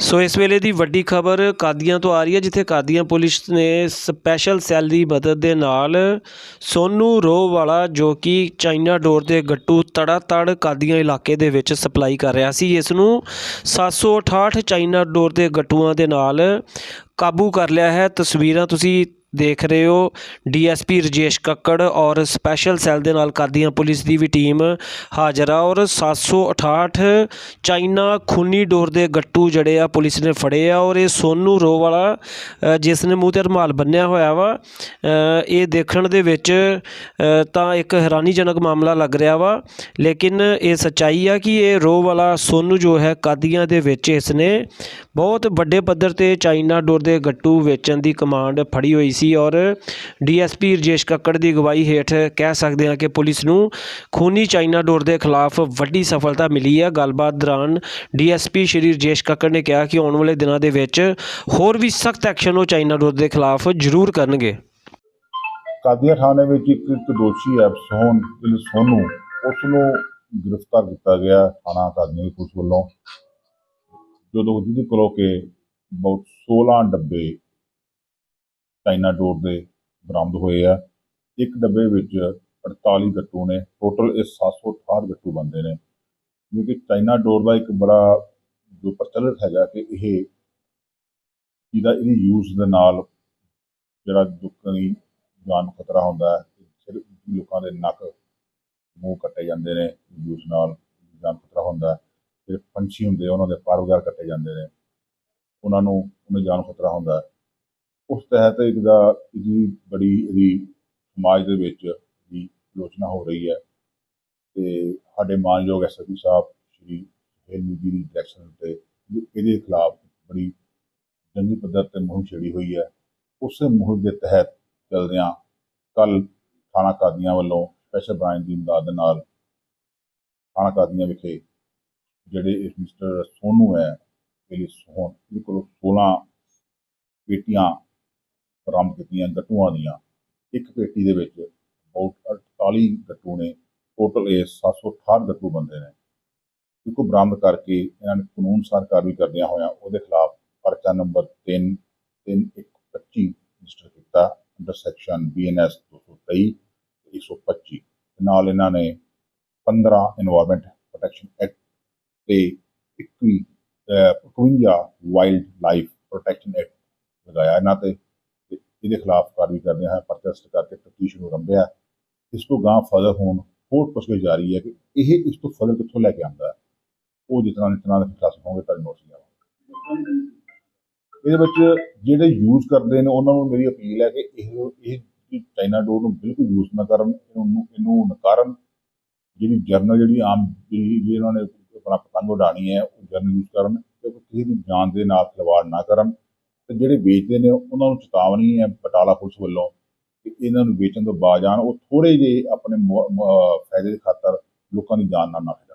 ਸੋ ਇਸ ਵੇਲੇ ਦੀ ਵੱਡੀ ਖਬਰ ਕਾਦੀਆਂ ਤੋਂ ਆ ਰਹੀ ਹੈ, ਜਿੱਥੇ ਕਾਦੀਆਂ ਪੁਲਿਸ ਨੇ ਸਪੈਸ਼ਲ ਸੈੱਲ ਦੀ ਮਦਦ ਦੇ ਨਾਲ ਸੋਨੂ ਰੋ ਵਾਲਾ, ਜੋ ਕਿ ਚਾਈਨਾ ਡੋਰ ਦੇ ਗੱਟੂ ਤੜਾ ਤੜ ਕਾਦੀਆਂ ਇਲਾਕੇ ਦੇ ਵਿੱਚ ਸਪਲਾਈ ਕਰ ਰਿਹਾ ਸੀ, ਇਸ ਨੂੰ 768 ਚਾਈਨਾ ਡੋਰ ਦੇ ਗੱਟੂਆਂ ਦੇ ਨਾਲ ਕਾਬੂ ਕਰ ਲਿਆ ਹੈ। ਤਸਵੀਰਾਂ ਤੁਸੀਂ ਦੇਖ ਰਹੇ ਹੋ। ਡੀਐਸਪੀ ਰਜੇਸ਼ ਕੱਕੜ ਔਰ ਸਪੈਸ਼ਲ ਸੈੱਲ ਦੇ ਨਾਲ ਕਾਦੀਆਂ ਪੁਲਿਸ ਦੀ ਵੀ ਟੀਮ ਹਾਜ਼ਰ ਆ ਔਰ 768 ਚਾਈਨਾ ਖੂਨੀ ਡੋਰ ਦੇ ਗੱਟੂ ਜਿਹੜੇ ਆ ਪੁਲਿਸ ਨੇ ਫੜੇ ਆ ਔਰ ਇਹ ਸੋਨੂ ਰੋ ਵਾਲਾ ਜਿਸ ਨੇ ਮੂੰਹ ਤੇ ਰੁਮਾਲ ਬੰਨਿਆ ਹੋਇਆ ਵਾ ਇਹ ਦੇਖਣ ਦੇ ਵਿੱਚ ਤਾਂ ਇੱਕ ਹੈਰਾਨੀਜਨਕ ਮਾਮਲਾ ਲੱਗ ਰਿਹਾ ਵਾ। ਲੇਕਿਨ ਇਹ ਸੱਚਾਈ ਆ ਕਿ ਇਹ ਰੋ ਵਾਲਾ ਸੋਨੂ ਜੋ ਹੈ ਕਾਦੀਆਂ ਦੇ ਵਿੱਚ ਇਸ ਨੇ ਬਹੁਤ ਵੱਡੇ ਪੱਧਰ ਤੇ ਚਾਈਨਾ ਡੋਰ ਦੇ ਗੱਟੂ ਵੇਚਣ ਦੀ ਕਮਾਂਡ ਫੜੀ ਹੋਈ ਸੀ ਔਰ ਡੀਐਸਪੀ ਰਜੇਸ਼ ਕੱਕੜ ਦੀ ਅਗਵਾਈ ਹੇਠ ਕਹਿ ਸਕਦੇ ਹਾਂ ਕਿ ਪੁਲਿਸ ਨੂੰ ਖੂਨੀ ਚਾਈਨਾ ਡੋਰ ਦੇ ਖਿਲਾਫ ਵੱਡੀ ਸਫਲਤਾ ਮਿਲੀ ਹੈ। ਗੱਲਬਾਤ ਦੌਰਾਨ ਡੀਐਸਪੀ ਸ਼੍ਰੀ ਰਜੇਸ਼ ਕੱਕੜ ਨੇ ਕਿਹਾ ਕਿ ਆਉਣ ਵਾਲੇ ਦਿਨਾਂ ਦੇ ਵਿੱਚ ਹੋਰ ਵੀ ਸਖਤ ਐਕਸ਼ਨ ਉਹ ਚਾਈਨਾ ਡੋਰ ਦੇ ਖਿਲਾਫ ਜ਼ਰੂਰ ਕਰਨਗੇ। ਕਾਦੀਆਂ ਥਾਣੇ ਵਿੱਚ ਇੱਕ ਇੱਕ ਦੋਸ਼ੀ ਹੈ ਸੋਹਨ ਸੋਨੂ ਉਸ ਨੂੰ ਗ੍ਰਿਫਤਾਰ ਕੀਤਾ ਗਿਆ ਥਾਣਾ ਕਾਦੀਆਂ ਦੀ ਪੁਲਿਸ ਵੱਲੋਂ। ਜਦੋਂ ਜਿਹਦੇ ਕੋਲੋਂ ਕਿ ਬਹੁਤ 16 ਡੱਬੇ ਚਾਈਨਾ ਡੋਰ ਦੇ ਬਰਾਮਦ ਹੋਏ ਆ। ਇੱਕ ਡੱਬੇ ਵਿੱਚ 48 ਗੱਟੂ ਨੇ ਟੋਟਲ ਇਹ 768 ਗੱਟੂ ਬੰਦੇ ਨੇ। ਕਿਉਂਕਿ ਕਿ ਚਾਈਨਾ ਡੋਰ ਦਾ ਇੱਕ ਬੜਾ ਜੋ ਪ੍ਰਚਲਿਤ ਹੈਗਾ ਕਿ ਇਹ ਇਹਦਾ ਇਹਦੀ ਯੂਜ਼ ਦੇ ਨਾਲ ਜਿਹੜਾ ਲੋਕਾਂ ਦੀ ਜਾਨ ਨੂੰ ਖਤਰਾ ਹੁੰਦਾ ਹੈ ਸਿਰ ਲੋਕਾਂ ਦੇ ਨੱਕ, ਮੂੰਹ ਕੱਟੇ ਜਾਂਦੇ ਨੇ ਯੂਜ ਨਾਲ ਜਾਨ ਖਤਰਾ ਹੁੰਦਾ ਹੈ। ਪੰਛੀ ਹੁੰਦੇ ਉਹਨਾਂ ਦੇ ਪਰ ਵਗੈਰਾ ਕੱਟੇ ਜਾਂਦੇ ਨੇ। ਉਹਨਾਂ ਨੂੰ, ਉਹਨਾਂ ਜਾਨ ਨੂੰ ਖਤਰਾ ਹੁੰਦਾ ਉਸ ਤਹਿਤ ਇੱਕ ਦਾ ਇਹਦੀ ਬੜੀ ਇਹਦੀ ਸਮਾਜ ਦੇ ਵਿੱਚ ਦੀ ਆਲੋਚਨਾ ਹੋ ਰਹੀ ਹੈ। ਤੇ ਸਾਡੇ ਮਾਨਯੋਗ ਐਸਐਸਪੀ ਸਾਹਿਬ, ਸ਼੍ਰੀ ਹੈਲਮੀ ਜੀ ਦੀ ਡਾਇਰੈਕਸ਼ਨ ਤੇ ਇਹਦੇ ਖਿਲਾਫ ਬੜੀ ਜੰਗੀ ਪੱਧਰ ਤੇ ਮੁਹਿੰਮ ਛੇੜੀ ਹੋਈ ਹੈ। ਉਸੇ ਮੁਹਿੰਮ ਦੇ ਤਹਿਤ ਚਲਦਿਆਂ ਕੱਲ ਥਾਣਾ ਕਾਦੀਆਂ ਵੱਲੋਂ ਸਪੈਸ਼ਲ ਬ੍ਰਾਂਚ ਦੀ ਇਮਦਾਦ ਨਾਲ ਥਾਣਾ ਕਾਦੀਆਂ ਵਿਖੇ ਜਿਹੜੇ ਇਸ ਮਿਸਟਰ ਸੋਨੂ ਹੈ, ਇਹ ਸੋਹਣ, ਇਹਦੇ ਕੋਲੋਂ 16 ਪੇਟੀਆਂ ਬਰਾਮਦ ਕੀਤੀਆਂ ਗੱਟੂਆਂ ਦੀਆਂ। ਇੱਕ ਪੇਟੀ ਦੇ ਵਿੱਚ ਬਹੁਤ 48 ਗੱਟੂ ਨੇ। ਟੋਟਲ ਇਹ 768 ਗੱਟੂ ਬਣਦੇ ਨੇ। ਇੱਕ ਬਰਾਮਦ ਕਰਕੇ ਇਹਨਾਂ ਨੇ ਕਾਨੂੰਨ ਸਾਰ ਕਾਰਵਾਈ ਕਰਦਿਆਂ ਹੋਇਆਂ ਉਹਦੇ ਖਿਲਾਫ ਪਰਚਾ ਨੰਬਰ 3 3125 ਰਜਿਸਟਰ ਕੀਤਾ ਅੰਡਰ ਸੈਕਸ਼ਨ ਬੀਐਨਐਸ 223 125 ਨਾਲ ਇਹਨਾਂ ਨੇ 15 এনवायरमेंट ਪ੍ਰੋਟੈਕਸ਼ਨ ਐਕਟ ਤੇ 21 52 ਵਾਈਲਡ ਲਾਈਫ ਪ੍ਰੋਟੈਕਸ਼ਨ ਐਕਟ ਲਗਾਇਆ। ਇਹਨਾਂ ਤੇ ਇਹਦੇ ਖਿਲਾਫ ਕਾਰਵਾਈ ਕਰਦੇ ਹਾਂ ਪ੍ਰੋਟੈਸਟ ਕਰਕੇ ਤਫਤੀਸ਼ ਨੂੰ ਰੰਭਿਆ ਇਸ ਤੋਂ ਗਾਂ ਫਰਦਰ ਹੋਣ, ਹੋਰ ਪੁੱਛਗਿੱਛ ਜਾਰੀ ਹੈ ਕਿ ਇਹ ਇਸ ਤੋਂ ਫਰਦਰ ਕਿੱਥੋਂ ਲੈ ਕੇ ਆਉਂਦਾ ਉਹ ਜਿਤਨਾ ਜਿਤਨਾ ਦੇ ਖਿਲਾਫ ਹੋਣਗੇ, ਤੁਹਾਡੇ ਨੋਟਿਸ ਲਿਆਵਾਂਗੇ ਇਹਦੇ ਵਿੱਚ ਜਿਹੜੇ ਯੂਜ਼ ਕਰਦੇ ਨੇ, ਉਹਨਾਂ ਨੂੰ ਮੇਰੀ ਅਪੀਲ ਹੈ ਕਿ ਇਹ ਇਹ ਚਾਈਨਾ ਡੋਰ ਨੂੰ ਬਿਲਕੁਲ ਯੂਜ਼ ਨਾ ਕਰਨ, ਇਹਨੂੰ ਇਹਨੂੰ ਨਕਾਰਨ। ਜਿਹੜੀ ਜਰਨਲ ਜਿਹੜੀ ਆਮ, ਜਿਹੜੀ ਜਿਹੜੀ ਉਹਨਾਂ ਨੇ ਆਪਣਾ ਪਤੰਗ ਉਡਾਣੀ ਹੈ, ਉਹ ਜਰਨਲ ਯੂਜ਼ ਕਰਨ ਤੇ ਕਿਸੇ ਦੀ ਜਾਨ ਦੇ ਨਾਲ ਖਿਲਵਾੜ ਨਾ ਕਰਨ। ਤੇ ਜਿਹੜੇ ਵੇਚਦੇ ਨੇ, ਉਹਨਾਂ ਨੂੰ ਚੇਤਾਵਨੀ ਹੈ ਬਟਾਲਾ ਪੁਲਿਸ ਵੱਲੋਂ ਕਿ ਇਹਨਾਂ ਨੂੰ ਵੇਚਣ ਤੋਂ ਬਾਜ ਆਉਣ ਉਹ ਥੋੜੇ ਜਿਹੇ ਆਪਣੇ ਫਾਇਦੇ ਦੇ ਖਾਤਰ ਲੋਕਾਂ ਦੀ ਜਾਨ ਨਾਲ ਨਾ ਖੇਡਣ